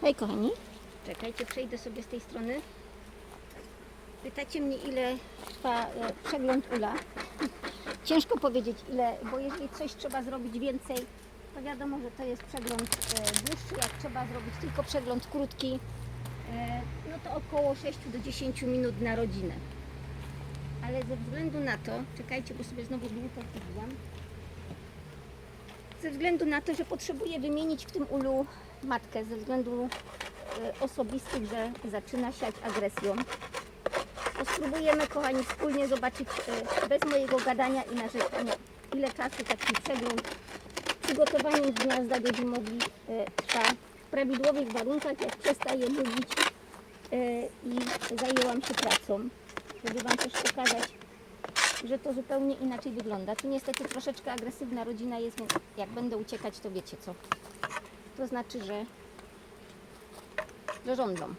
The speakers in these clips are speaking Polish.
Hej kochani, czekajcie, przejdę sobie z tej strony. Pytacie mnie ile trwa e, przegląd ula. Ciężko powiedzieć ile, bo jeżeli coś trzeba zrobić więcej, to wiadomo, że to jest przegląd e, dłuższy. Jak trzeba zrobić tylko przegląd krótki, e, no to około 6 do 10 minut na rodzinę. Ale ze względu na to, czekajcie, bo sobie znowu długo wbijam. Ze względu na to, że potrzebuję wymienić w tym ulu matkę ze względu e, osobistych, że zaczyna siać agresją. To spróbujemy, kochani, wspólnie zobaczyć e, bez mojego gadania i narzekania, ile czasu taki przegląd przygotowaniem gniazda do zimowli e, trwa w prawidłowych warunkach, jak przestaję mówić i zajęłam się pracą, żeby Wam też pokazać, że to zupełnie inaczej wygląda. Tu niestety troszeczkę agresywna rodzina jest, więc jak będę uciekać, to wiecie co. To znaczy, że, żądlą.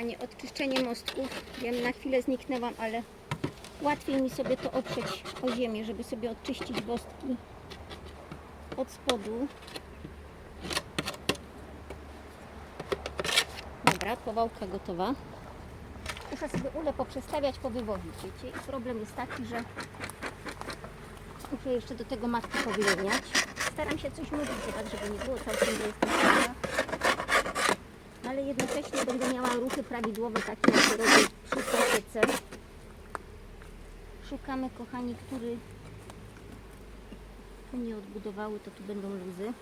Panie, odczyszczenie mostków. Wiem, na chwilę zniknęłam, ale łatwiej mi sobie to oprzeć o ziemię, żeby sobie odczyścić wostki od spodu. Dobra, powałka gotowa. Muszę sobie ule poprzestawiać, powywozić, wiecie. I problem jest taki, że muszę jeszcze do tego matki powyjemniać. Staram się coś mówić, tak żeby nie było całkiem, że ale jednocześnie będę miała ruchy prawidłowe, takie jak robię przy pasiece. Szukamy, kochani, który tu nie odbudowały, to tu będą luzy.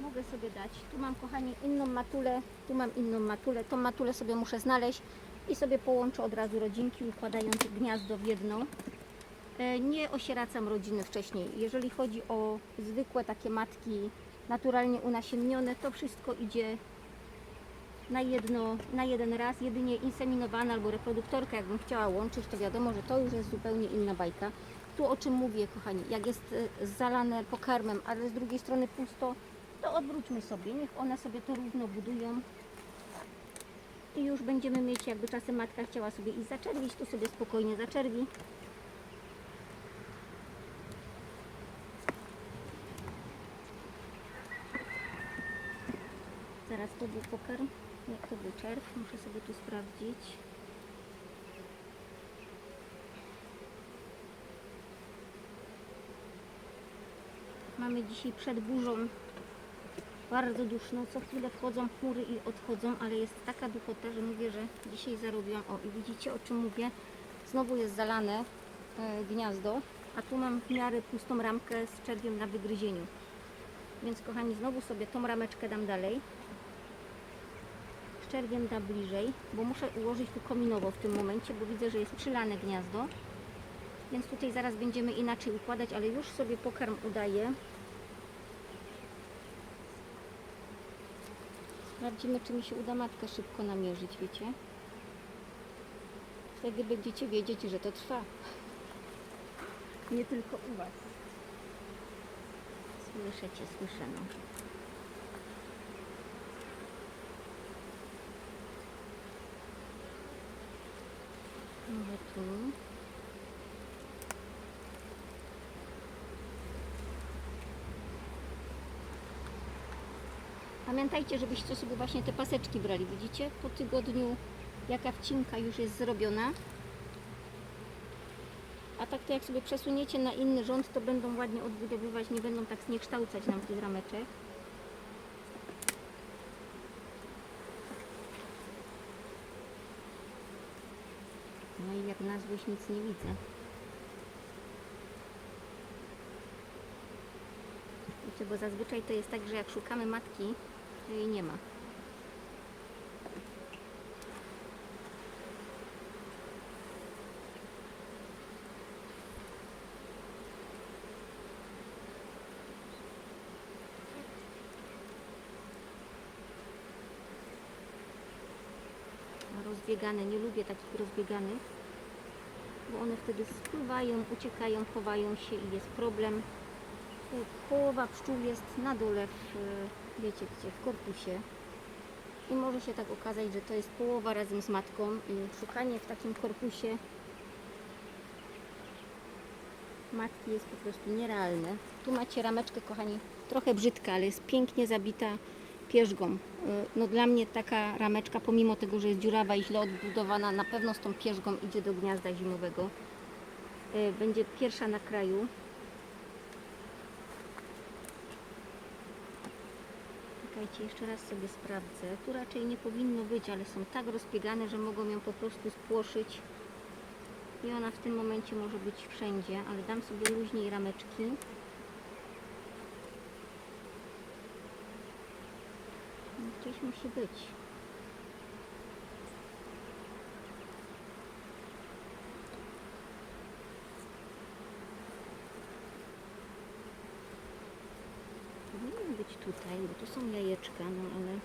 Mogę sobie dać. Tu mam, kochani, inną matulę, tu mam inną matulę. Tą matulę sobie muszę znaleźć i sobie połączę od razu rodzinki, układając gniazdo w jedno. E, Nie osieracam rodziny wcześniej. Jeżeli chodzi o zwykłe takie matki naturalnie unasiennione, to wszystko idzie na, jedno, na jeden raz, jedynie inseminowana albo reproduktorka, jakbym chciała łączyć, to wiadomo, że to już jest zupełnie inna bajka. Tu o czym mówię, kochani, jak jest e, zalane pokarmem, ale z drugiej strony pusto, to odwróćmy sobie, niech one sobie to równo budują i już będziemy mieć, jakby czasem matka chciała sobie iść zaczerwić, to sobie spokojnie zaczerwi. Zaraz to był pokarm, nie, to był czerw, muszę sobie tu sprawdzić. Mamy dzisiaj przed burzą bardzo duszno, co chwilę wchodzą chmury i odchodzą, ale jest taka duchota, że mówię, że dzisiaj zarobiłam. O i widzicie o czym mówię, znowu jest zalane e, gniazdo, a tu mam w miarę pustą ramkę z czerwiem na wygryzieniu. Więc kochani, znowu sobie tą rameczkę dam dalej. Z da bliżej, bo muszę ułożyć tu kominowo w tym momencie, bo widzę, że jest przylane gniazdo. Więc tutaj zaraz będziemy inaczej układać, ale już sobie pokarm udaję. Sprawdzimy, czy mi się uda matkę szybko namierzyć, wiecie? Wtedy będziecie wiedzieć, że to trwa. Nie tylko u Was. Słyszę Cię, słyszę. No. Tu. Pamiętajcie, żebyście sobie właśnie te paseczki brali. Widzicie? Po tygodniu jaka wcinka już jest zrobiona. A tak to jak sobie przesuniecie na inny rząd, to będą ładnie odbudowywać, nie będą tak zniekształcać nam tych rameczek. znalazł, nic nie widzę. Wiecie, bo zazwyczaj to jest tak, że jak szukamy matki, to jej nie ma. rozbiegane, nie lubię takich rozbieganych bo one wtedy spływają, uciekają, chowają się i jest problem. Połowa pszczół jest na dole, w, y, wiecie gdzie, w korpusie. I może się tak okazać, że to jest połowa razem z matką i szukanie w takim korpusie matki jest po prostu nierealne. Tu macie rameczkę, kochani, trochę brzydka, ale jest pięknie zabita pierzgą. Y, No dla mnie taka rameczka, pomimo tego, że jest dziurawa i źle odbudowana, na pewno z tą pierzgą idzie do gniazda zimowego. Y, Będzie pierwsza na kraju. Czekajcie, jeszcze raz sobie sprawdzę. Tu raczej nie powinno być, ale są tak rozpiegane, że mogą ją po prostu spłoszyć. I ona w tym momencie może być wszędzie, ale dam sobie luźniej rameczki. Gdzieś musi być. Powinien być tutaj, bo tu są jajeczka, no ale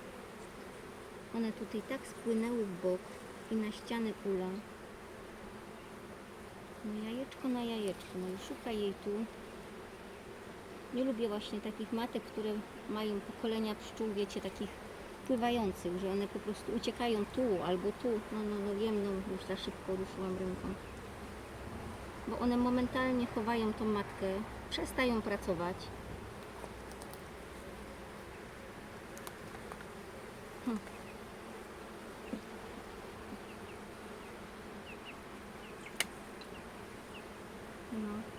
one tutaj tak spłynęły w bok i na ścianę ula. No jajeczko na jajeczko, no i szuka jej tu. Nie lubię właśnie takich matek, które mają pokolenia pszczół, wiecie, takich pływających, że one po prostu uciekają tu albo tu. No, no, no wiem, no już za szybko ruszyłam ręką. Bo one momentalnie chowają tą matkę, przestają pracować. Hm. No.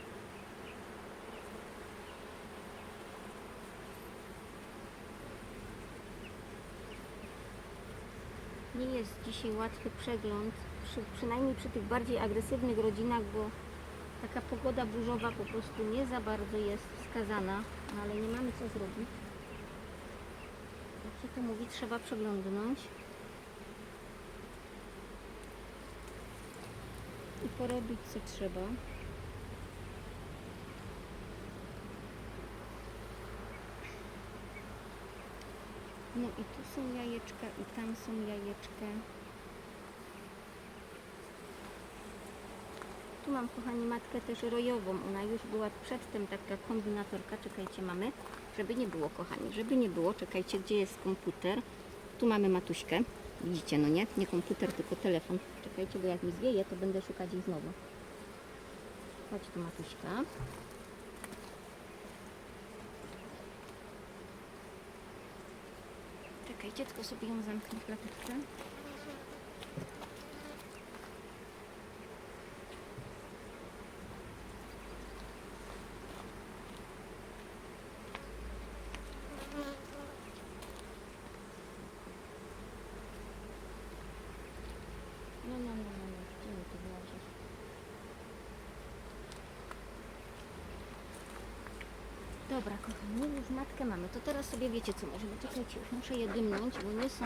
Nie jest dzisiaj łatwy przegląd, przy, przynajmniej przy tych bardziej agresywnych rodzinach, bo taka pogoda burzowa po prostu nie za bardzo jest wskazana, no ale nie mamy co zrobić. Jak się to mówi, trzeba przeglądnąć. I porobić co trzeba. No i tu są jajeczka i tam są jajeczka. Tu mam, kochani, matkę też rojową. Ona już była przedtem taka kombinatorka. Czekajcie, mamy. Żeby nie było, kochani, żeby nie było. Czekajcie, gdzie jest komputer. Tu mamy matuśkę. Widzicie, no nie? Nie komputer, tylko telefon. Czekajcie, bo jak mi zwieje, to będę szukać ich znowu. Chodź tu, matuśka. Czekajcie, sobie ją zamknę klateczce. No, no, no, no, no, gdzie mi to włożysz? Dobra, kochani, już matkę mamy. To teraz sobie wiecie co możemy. Czekajcie, już muszę je dymnąć, bo nie są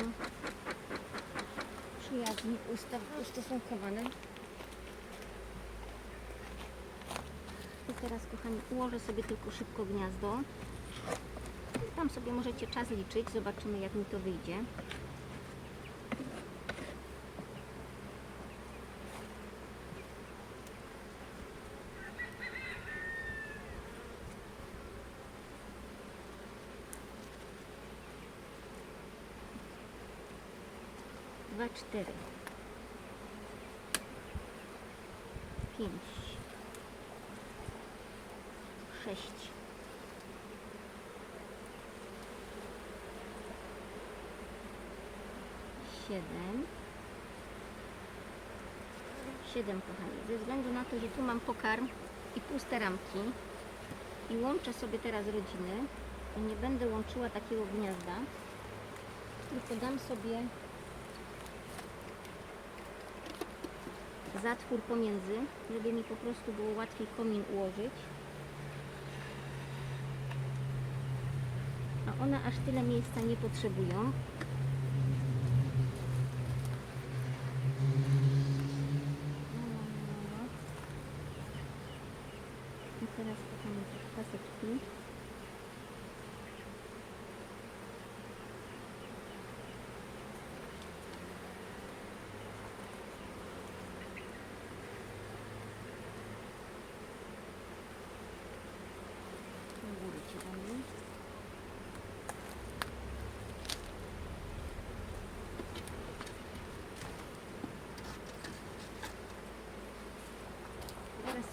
przyjaznie ustaw, ustosunkowane. I teraz, kochani, ułożę sobie tylko szybko gniazdo. Tam sobie możecie czas liczyć. Zobaczymy, jak mi to wyjdzie. Cztery, pięć, sześć, siedem, siedem kochani. Ze względu na to, że tu mam pokarm i puste ramki i łączę sobie teraz rodziny nie będę łączyła takiego gniazda, tylko dam sobie zatwór pomiędzy, żeby mi po prostu było łatwiej komin ułożyć. A one aż tyle miejsca nie potrzebują. No, no, no, no. I teraz kochani te paseczki.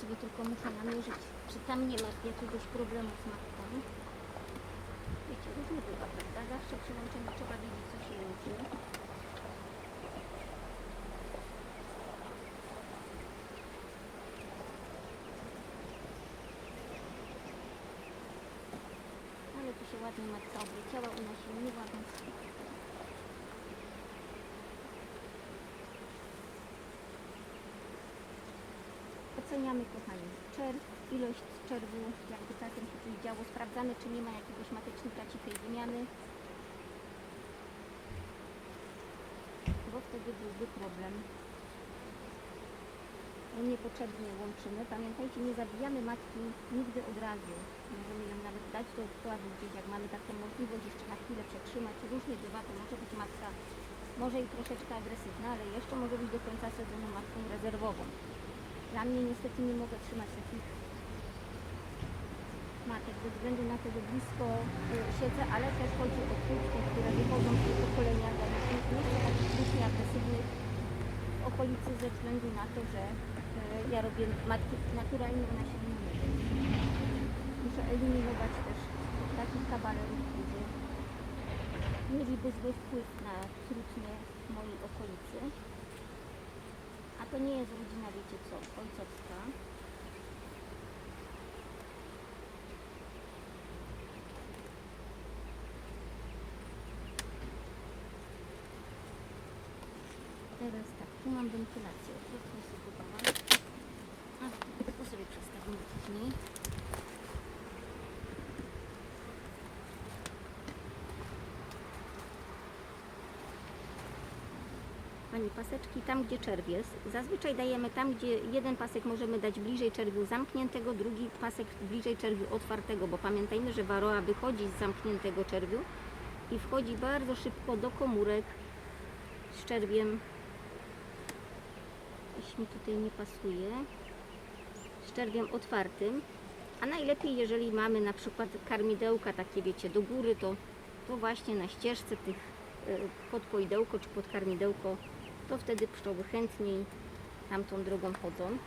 Sobie tylko muszę namierzyć, czy tam nie ma jakiegoś problemu z matką. Wiecie, różnie bywa, prawda? Zawsze przy łączeniu trzeba wiedzieć, co się łączy. Ale tu się ładnie matka obleciała, ona się miła, więc Oceniamy, kochani, czerw, ilość czerwu, jakby czasem się coś działo, sprawdzamy, czy nie ma jakiegoś matecznika cichej wymiany, bo wtedy byłby problem. Niepotrzebnie łączymy. Pamiętajcie, nie zabijamy matki nigdy od razu. Możemy ją nawet dać do układu gdzieś, jak mamy taką możliwość, jeszcze na chwilę przetrzymać. Różnie bywa, to może być matka może i troszeczkę agresywna, ale jeszcze może być do końca sezonu matką rezerwową. Dla mnie niestety nie mogę trzymać takich matek ze względu na to, że blisko y, siedzę, ale też chodzi o krótkie, które wychodzą z pokolenia, bo nie takich krótki agresywnych w okolicy ze względu na to, że y, ja robię matki naturalnie, ona się nie może. Muszę eliminować też takich kawalerów, którzy mieliby zły wpływ na trudnie w mojej okolicy. A to nie jest rodzina, wiecie co, ojcowska. Teraz tak, tu mam wentylację. Odwrotnie sobie dodałam. A, to sobie przestawimy później. Pani paseczki, tam gdzie czerw zazwyczaj dajemy tam, gdzie jeden pasek możemy dać bliżej czerwiu zamkniętego, drugi pasek bliżej czerwiu otwartego, bo pamiętajmy, że waroa wychodzi z zamkniętego czerwiu i wchodzi bardzo szybko do komórek z czerwiem. Coś mi tutaj nie pasuje. Z czerwiem otwartym. A najlepiej, jeżeli mamy na przykład karmidełka takie, wiecie, do góry, to, to właśnie na ścieżce tych e, pod poidełko czy pod karmidełko, to wtedy pszczoły chętniej tamtą drogą chodzą.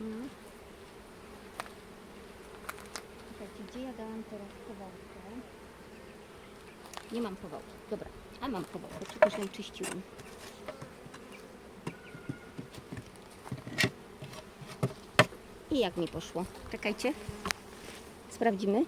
No. Gdzie ja dałam teraz powałkę? Nie mam powałki. Dobra, a mam powałkę, przecież ją czyściłam. I jak mi poszło? Czekajcie. Sprawdzimy.